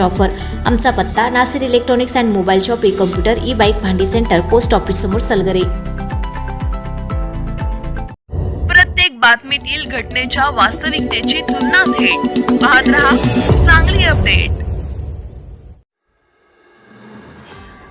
Offer आमचा पत्ता Nasir electronics and mobile shop E computer E bike भांडी centre post office समोर सलगरे. प्रत्येक बातमीतील घटनेच्या वास्तविकतेची तुलना थेट. पाहत रहा चांगली अपडेट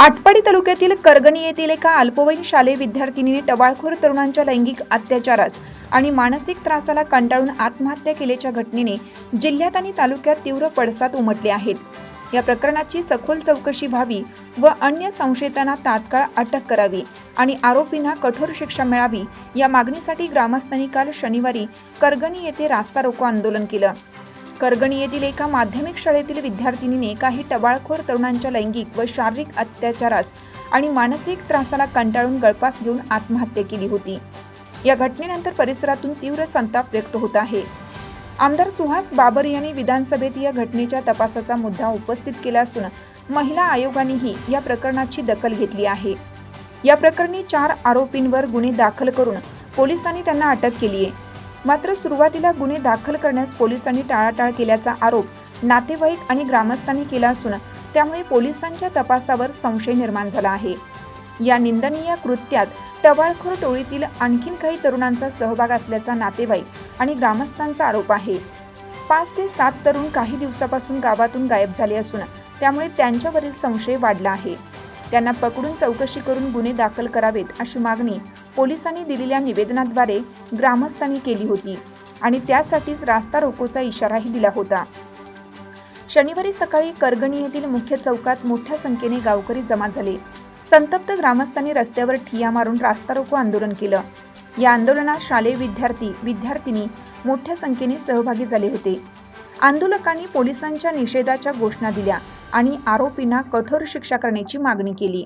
आटपाडी तालुक्यातील करगणी येथील एका अल्पवयीन शालेय विद्यार्थिनीने टवाळखोर तरुणांच्या लैंगिक अत्याचारास आणि मानसिक त्रासाला कंटाळून आत्महत्या केल्याच्या घटनेने जिल्ह्यात आणि तालुक्यात तीव्र पडसाद उमटले आहेत. या प्रकरणाची सखोल चौकशी व्हावी व अन्य संशयितांना तात्काळ अटक करावी आणि आरोपींना कठोर शिक्षा मिळावी या मागणीसाठी ग्रामस्थांनी काल शनिवारी करगणी येथे रास्ता रोको आंदोलन केलं. करगणी येथील एका माध्यमिक शाळेतील विद्यार्थिनीने काही टवाळखोर तरुणांच्या लैंगिक व शारीरिक अत्याचारास आणि मानसिक त्रासाला कंटाळून गळपास घेऊन आत्महत्या केली होती. या घटनेनंतर परिसरातून तीव्र संताप व्यक्त होत आहे. आमदार सुहास बाबर यांनी विधानसभेत या घटनेच्या तपासाचा मुद्दा उपस्थित केला असून महिला आयोगानेही या प्रकरणाची दखल घेतली आहे. या प्रकरणी चार आरोपींवर गुन्हे दाखल करून पोलिसांनी त्यांना अटक केली आहे मात्र सुरुवातीला गुन्हे दाखल करण्यास पोलिसांनी टाळाटाळ केल्याचा आरोप नातेवाईक आणि ग्रामस्थांनी केला असून त्यामुळे पोलिसांच्या तपासावर संशय निर्माण झाला आहे. या निंदनीय कृत्यात टवाळखोर टोळीतील आणखीन काही तरुणांचा सहभाग असल्याचा नातेवाईक आणि ग्रामस्थांचा आरोप आहे. पाच ते सात तरुण काही दिवसापासून गावातून गायब झाले असून त्यामुळे त्यांच्यावरील संशय वाढला आहे. त्यांना पकडून चौकशी करून गुन्हे दाखल करावेत अशी मागणी पोलिसांनी दिलेल्या निवेदनाद्वारे ग्रामस्थांनी केली होती आणि त्यासाठीच रास्ता रोकोचा इशाराही दिला होता. शनिवारी सकाळी करगणी येथील मुख्य चौकात मोठ्या संख्येने गावकरी जमा झाले. संतप्त ग्रामस्थांनी रस्त्यावर ठिया मारून रास्ता रोको आंदोलन केलं. या आंदोलनात शालेय विद्यार्थी विद्यार्थिनी मोठ्या संख्येने सहभागी झाले होते. आंदोलकांनी पोलिसांच्या निषेधाच्या घोषणा दिल्या आणि आरोपींना कठोर शिक्षा करण्याची मागणी केली.